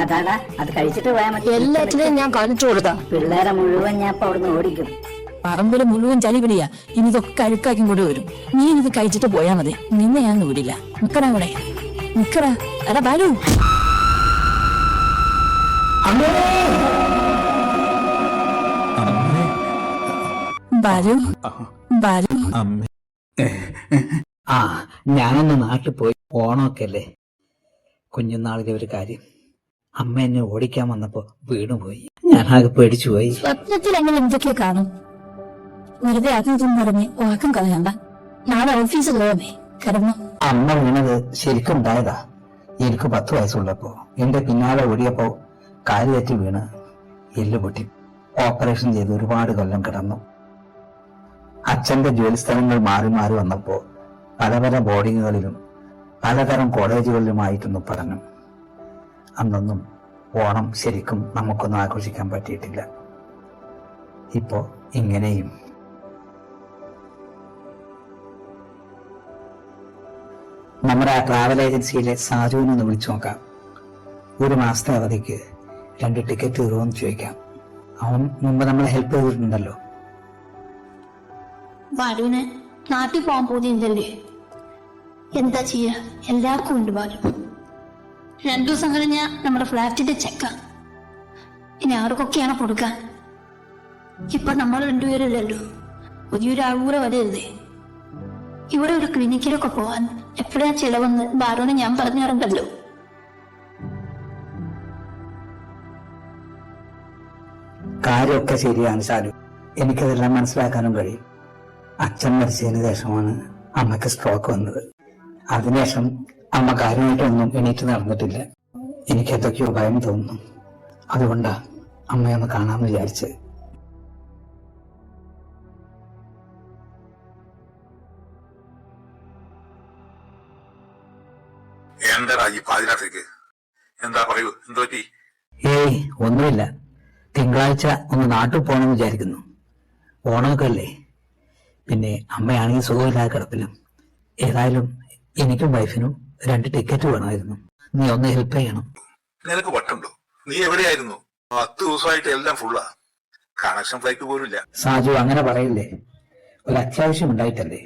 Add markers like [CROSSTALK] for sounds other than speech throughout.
അതാടാ അത് കഴിച്ചിട്ട് പോയാൽ മതി. എല്ലാറ്റിനെയും ഞാൻ കാണിച്ചു കൊടുത്താ പിള്ളേരെ മുഴുവൻ ഞാൻ ഇപ്പൊ അവിടുന്ന് ഓടിക്കും. പറമ്പിൽ മുഴുവൻ ചളിപിടിയാ ഇനി ഇതൊക്കെ അഴുക്കാക്കി കൊണ്ട് വരും. നീ ഇത് കഴിച്ചിട്ട് പോയാ മതി. നിന്നെ ഞാൻ വിടില്ല. നിക്കടാ ഇവിടെ. നിക്കടാ. എടാ ബാലു. ബാലു ബാലു. ആ ഞാനൊന്ന് നാട്ടിൽ പോയി ഓണമൊക്കെ അല്ലേ കുഞ്ഞുനാളിലെ ഒരു കാര്യം. അമ്മ എന്നെ ഓടിക്കാൻ വന്നപ്പോ വീണുപോയി ഞാനാകെ പേടിച്ചു പോയി. സ്വപ്നത്തിൽ അങ്ങനെ എന്തൊക്കെ കാണും. വെറുതെ അതും പറഞ്ഞ് ഉറക്കം കളയണ്ട. നാളെ ഓഫീസിൽ പോവേ കിടന്നു. അമ്മ വീണത് ശരിക്കും ഉണ്ടായതാ എനിക്ക് പത്ത് വയസ്സുള്ളപ്പോ. എന്റെ പിന്നാലെ ഓടിയപ്പോ കാലുതെറ്റി വീണ്. എല്ല് പൊട്ടി. ഓപ്പറേഷൻ ചെയ്ത് ഒരുപാട് കൊല്ലം കിടന്നു. അച്ഛന്റെ ജോലിസ്ഥലങ്ങൾ മാറി മാറി വന്നപ്പോൾ പല പല ബോർഡിങ്ങുകളിലും പലതരം കോളേജുകളിലുമായിട്ടൊന്നും പഠനം. അന്നൊന്നും ഓണം ശരിക്കും നമുക്കൊന്നും ആഘോഷിക്കാൻ പറ്റിയിട്ടില്ല. ഇപ്പോ ഇങ്ങനെയും. നമ്മുടെ ആ ട്രാവൽ ഏജൻസിയിലെ സാജുവിനെ ഒന്ന് വിളിച്ചു നോക്കാം. ഒരു മാസത്തെ അവധിക്ക് രണ്ട് ടിക്കറ്റ് തീർന്നു ചോദിക്കാം. അവൻ മുമ്പ് നമ്മളെ ഹെൽപ്പ് ചെയ്തിട്ടുണ്ടല്ലോ. ബാലുവിന് നാട്ടിൽ പോകാൻ പോകുന്നില്ലേ എന്താ ചെയ്യ? എല്ലാവർക്കും ഉണ്ട് ബാലു. രണ്ടു ദിവസം കഴിഞ്ഞ നമ്മുടെ ഫ്ലാറ്റിന്റെ ചെക്ക. ഇനി ആർക്കൊക്കെയാണ് കൊടുക്കാൻ? ഇപ്പൊ നമ്മൾ രണ്ടുപേരല്ലല്ലോ. പുതിയൊരു ആൾക്കൂടെ വരരുതേ ഇവിടെ ഒരു ക്ലിനിക്കിലൊക്കെ പോവാൻ എപ്പോഴാ ചിലവെന്ന് ബാലുവിന് ഞാൻ പറഞ്ഞിറങ്ങല്ലോ കാര്യമൊക്കെ ശരിയാണ് ശാലു എനിക്കതെല്ലാം മനസ്സിലാക്കാനും കഴിയും. അച്ഛൻ മരിച്ചതിന് ശേഷമാണ് അമ്മയ്ക്ക് സ്ട്രോക്ക് വന്നത്. അതിനുശേഷം അമ്മ കാര്യമായിട്ടൊന്നും എണീറ്റ് നടന്നിട്ടില്ല. എനിക്ക് എന്തൊക്കെയോ ഭയം തോന്നുന്നു. അതുകൊണ്ടാ അമ്മയെ ഒന്ന് കാണാമെന്ന് വിചാരിച്ച്. എന്താ പറയൂ? എന്തു പറ്റി? ഏയ് ഒന്നുമില്ല. തിങ്കളാഴ്ച ഒന്ന് നാട്ടിൽ പോകണമെന്ന് വിചാരിക്കുന്നു. ഓണമൊക്കെ അല്ലേ? പിന്നെ അമ്മയാണെങ്കിൽ സുഖമില്ലാതെ കിടപ്പിലും ഏതായാലും എനിക്കും വൈഫിനും രണ്ട് ടിക്കറ്റ് വേണമായിരുന്നു. നീ ഒന്ന് ഹെൽപ്പ് ചെയ്യണം. നിനക്ക് വട്ടുണ്ടോ? നീ എവിടെയായിരുന്നു? പത്ത് ദിവസമായിട്ട് എല്ലാം ഫുള്ളാ കണക്ഷൻ ഫ്ലൈറ്റ് പോലും ഇല്ല സാജു അങ്ങനെ പറയില്ലേ? ഒരു അത്യാവശ്യം ഉണ്ടായിട്ടല്ലേ?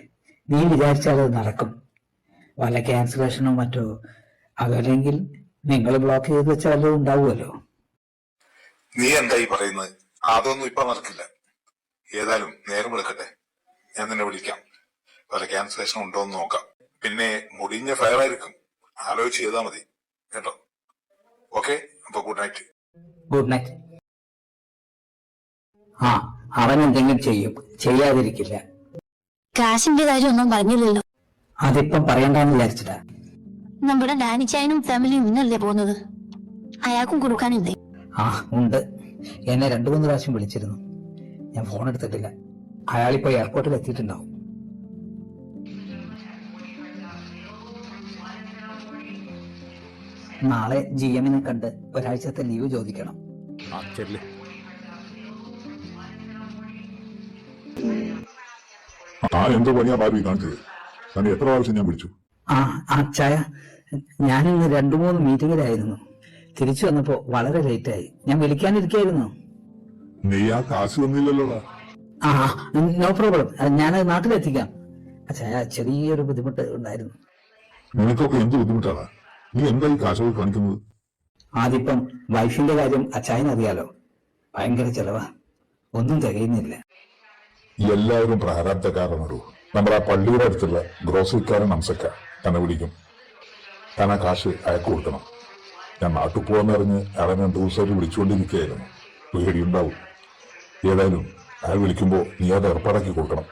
നീ വിചാരിച്ചാൽ അത് നടക്കും. വല്ല ക്യാൻസലേഷനോ മറ്റോ? അതല്ലെങ്കിൽ നിങ്ങൾ ബ്ലോക്ക് ചെയ്ത് വെച്ചാലോ ഉണ്ടാവുമല്ലോ. നീ എന്തായി പറയുന്നത്? അതൊന്നും ഇപ്പൊ നടക്കില്ല. ഏതായാലും നേരം എടുക്കട്ടെ ഞാൻ നിന്നെ വിളിക്കാം. വല്ല ക്യാൻസലേഷൻ ഉണ്ടോ എന്ന് നോക്കാം. പിന്നെ മുടിഞ്ഞ ഫയർ ആയിരിക്കും. ആലോചിച്ച് ചെയ്താൽ മതി. കേട്ടോ? ഓക്കെ അപ്പൊ ഗുഡ് നൈറ്റ് ഗുഡ് നൈറ്റ് ആ അവൻ എന്തെങ്കിലും ചെയ്യും. ചെയ്യാതിരിക്കില്ല. കാശിന്റെ കാര്യം ഒന്നും പറഞ്ഞില്ലല്ലോ. അതിപ്പം പറയണ്ടെന്ന് വിചാരിച്ചിട്ടാ. നമ്മുടെ ഡാനിച്ചായനും ഫാമിലിയും ഇന്നല്ലേ പോകുന്നത്? അയാൾക്കും കൊടുക്കാനില്ലേ? ആ ഉണ്ട്. എന്നെ രണ്ടു മൂന്ന് പ്രാവശ്യം വിളിച്ചിരുന്നു. ഞാൻ ഫോൺ എടുത്തിട്ടില്ല. അയാളിപ്പോ എയർപോർട്ടിൽ എത്തിയിട്ടുണ്ടാവും. നാളെ ജി എമ്മിനെ കണ്ട് ഒരാഴ്ചത്തെ ലീവ് ചോദിക്കണം. ആ എന്തോ പണിയാ ബാബി കാണിച്ചത്? തന്നെ എത്ര പ്രാവശ്യം ഞാൻ വിളിച്ചു? ആ ഞാനിന്ന് രണ്ടു മൂന്ന് മീറ്റിംഗിലായിരുന്നു തിരിച്ചു വന്നപ്പോ വളരെ ലേറ്റായി ഞാൻ വിളിക്കാനിരിക്കായിരുന്നു. നീ ആ കാശ് തന്നില്ലല്ലോടാ. ആ നോ പ്രോബ്ലം ഞാൻ നാട്ടിലെത്തിക്കാം. അച്ഛാ ചെറിയൊരു ബുദ്ധിമുട്ട് ഉണ്ടായിരുന്നു. നിനക്കൊക്കെ എന്ത് ബുദ്ധിമുട്ടാണ്? നീ എന്തായി കാശൊക്കെ കാണിക്കുന്നത്? ആദ്യപ്പം വൈഫിന്റെ കാര്യം അച്ചായന് അറിയാലോ ഭയങ്കര ചെലവാ. ഒന്നും തികയുന്നില്ല. എല്ലാവരും പ്രാരാബ്ധക്കാരനടൂ നമ്മുടെ ആ പള്ളിയുടെ അടുത്തുള്ള ഗ്രോസറിക്കാരൻ അംസക്ക തന്നെ വിളിക്കും. താൻ ആ കാശ് അയച്ചു കൊടുക്കണം. ഞാൻ നാട്ടിൽ പോകാന്നറിഞ്ഞ് അയാളെ രണ്ടു ദിവസമായിട്ട് വിളിച്ചുകൊണ്ടിരിക്കുകയായിരുന്നു. പേടിയുണ്ടാവും. ഏതായാലും അയാൾ വിളിക്കുമ്പോ നീ അത് ഏർപ്പാടാക്കി കൊടുക്കണം.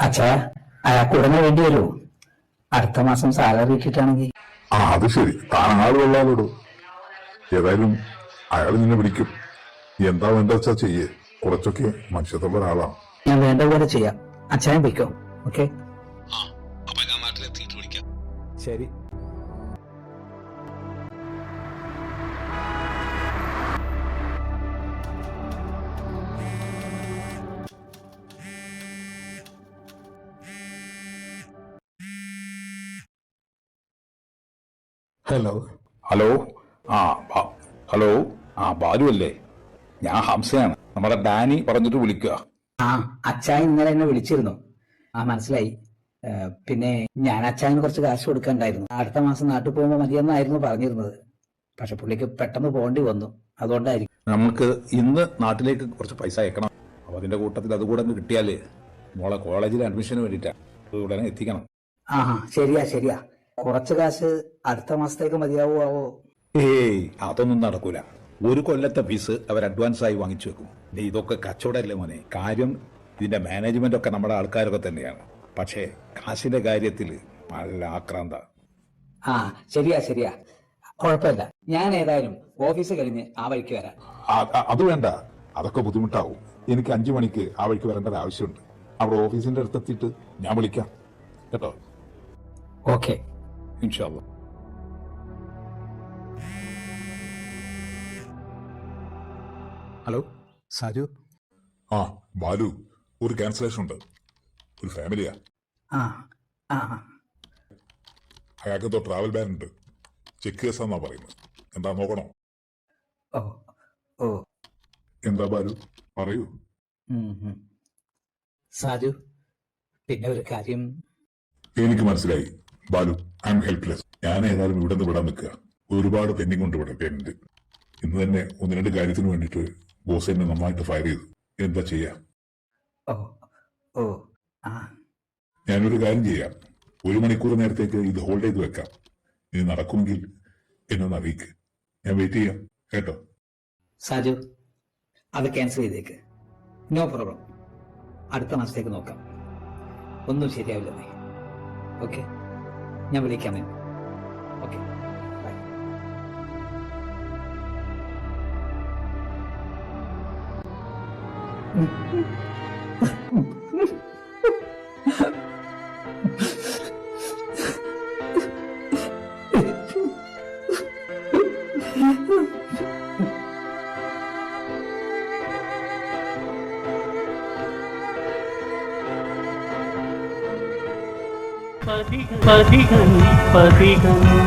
അച്ഛാ അയാൾക്ക് ഉടനെ വേണ്ടി വരുമോ അടുത്ത മാസം സാലറി ഇട്ടിട്ടാണെങ്കിൽ ആ അത് ശരി. താൻ ആൾ കൊള്ളാതോടു ഏതായാലും അയാൾ നിന്നെ വിളിക്കും. എന്താ വേണ്ട വെച്ചാ ചെയ്യേ. കുറച്ചൊക്കെ മനുഷ്യത്തുള്ള ഒരാളാണ്. ഞാൻ വേണ്ട പോലെ ചെയ്യാം. അച്ഛനെ വിളിക്കോ. ഓക്കെ ശരി. ഹലോ. ഹലോ? ആ ഹലോ? ആ ബാലു അല്ലേ? ഞാൻ ഹംസയാണ്. നമ്മുടെ ഡാനി പറഞ്ഞിട്ട് വിളിക്കുക. ആ അച്ചായൻ ഇന്നലെ എന്നെ വിളിച്ചിരുന്നു. ആ മനസ്സിലായി. പിന്നെ ഞാൻ അച്ഛാന് കുറച്ച് കാശ് കൊടുക്കണ്ടായിരുന്നു. അടുത്ത മാസം നാട്ടിൽ പോകുമ്പോൾ മതിയെന്നായിരുന്നു പറഞ്ഞിരുന്നത്. പക്ഷെ പുള്ളിക്ക് പെട്ടെന്ന് പോകേണ്ടി വന്നു. അതുകൊണ്ടായിരിക്കും. നമുക്ക് ഇന്ന് നാട്ടിലേക്ക് കുറച്ച് പൈസ അയക്കണം. അപ്പൊ അതിന്റെ കൂട്ടത്തിൽ അതുകൂടെ കിട്ടിയാൽ മോളെ കോളേജിൽ അഡ്മിഷന് വേണ്ടിട്ടാ ഉടനെ എത്തിക്കണം. ആ ശരിയാ ശരിയാ. കുറച്ച് കാശ് അടുത്ത മാസത്തേക്ക് മതിയാവോ ആവോ? ഏയ് അതൊന്നും നടക്കൂല. ഒരു കൊല്ലത്തെ ഫീസ് അവർ അഡ്വാൻസ് ആയി വാങ്ങിച്ചു വെക്കും. നീ ഇതൊക്കെ കച്ചവടമല്ലേ മോനെ. കാര്യം ഇതിന്റെ മാനേജ്മെന്റ് ഒക്കെ നമ്മുടെ ആൾക്കാരൊക്കെ തന്നെയാണ്. പക്ഷേ കാശിന്റെ കാര്യത്തിൽ നല്ല ആക്രാന്ത. ആ ശരിയാ ശരിയാ. കുഴപ്പമില്ല. ഞാൻ ഏതായാലും ഓഫീസ് കഴിഞ്ഞ് ആ വഴിക്ക് വരാം. അത് വേണ്ട. അതൊക്കെ ബുദ്ധിമുട്ടാവും. എനിക്ക് അഞ്ചു മണിക്ക് ആ വഴിക്ക് വരേണ്ട ഒരു ആവശ്യമുണ്ട്. അവിടെ ഓഫീസിന്റെ അടുത്തെത്തിയിട്ട് ഞാൻ വിളിക്കാം. കേട്ടോ? ഓക്കെ. ഇൻഷാല്ല ഹലോ സാജു? ആ ബാലു. ഒരു ക്യാൻസലേഷൻ ഉണ്ട്. ഒരു ഫാമിലിയാ ആ. ആ അയാൾക്ക് എന്തോ ട്രാവൽ ബാൻ ഉണ്ട്. ചെക്ക് കേസാന്നാ പറയുന്നത്. എന്താ നോക്കണോ? ഓ ഓ. എന്താ ബാലു? പറയൂ. സാജു പിന്നെ ഒരു കാര്യം. എനിക്ക് മനസ്സിലായി. ബാലു ഐ എം ഹെൽപ്ലെസ് ഞാൻ ഏതായാലും ഇവിടെ നിന്ന് വിടാൻ നിൽക്കുക. ഒരുപാട് പെൻഡിങ് ഉണ്ട് ഇവിടെ പേയ്മെന്റ് ഇന്ന് തന്നെ ഒന്ന് രണ്ട് കാര്യത്തിന് വേണ്ടിയിട്ട് ബോസ് എന്നെ നന്നായിട്ട് ഫയർ ചെയ്തു. എന്താ ചെയ്യാ? ഞാനൊരു കാര്യം ചെയ്യാം. ഒരു മണിക്കൂർ നേരത്തേക്ക് ഇത് ഹോൾഡ് ചെയ്ത് വെക്കാം. ഇത് നടക്കുമെങ്കിൽ എന്നെ ഒന്ന് അറിയിക്ക്. ഞാൻ വെയിറ്റ് ചെയ്യാം. കേട്ടോ? സാജു അത് ക്യാൻസൽ ചെയ്തേക്ക്. നോ പ്രോബ്ലം അടുത്ത മാസത്തേക്ക് നോക്കാം. ഒന്നും ശരിയാവില്ലേ ഓക്കെ ഞാൻ വിളിക്കാം ഓക്കെ ബൈ [LAUGHS] పదిగను పదిగను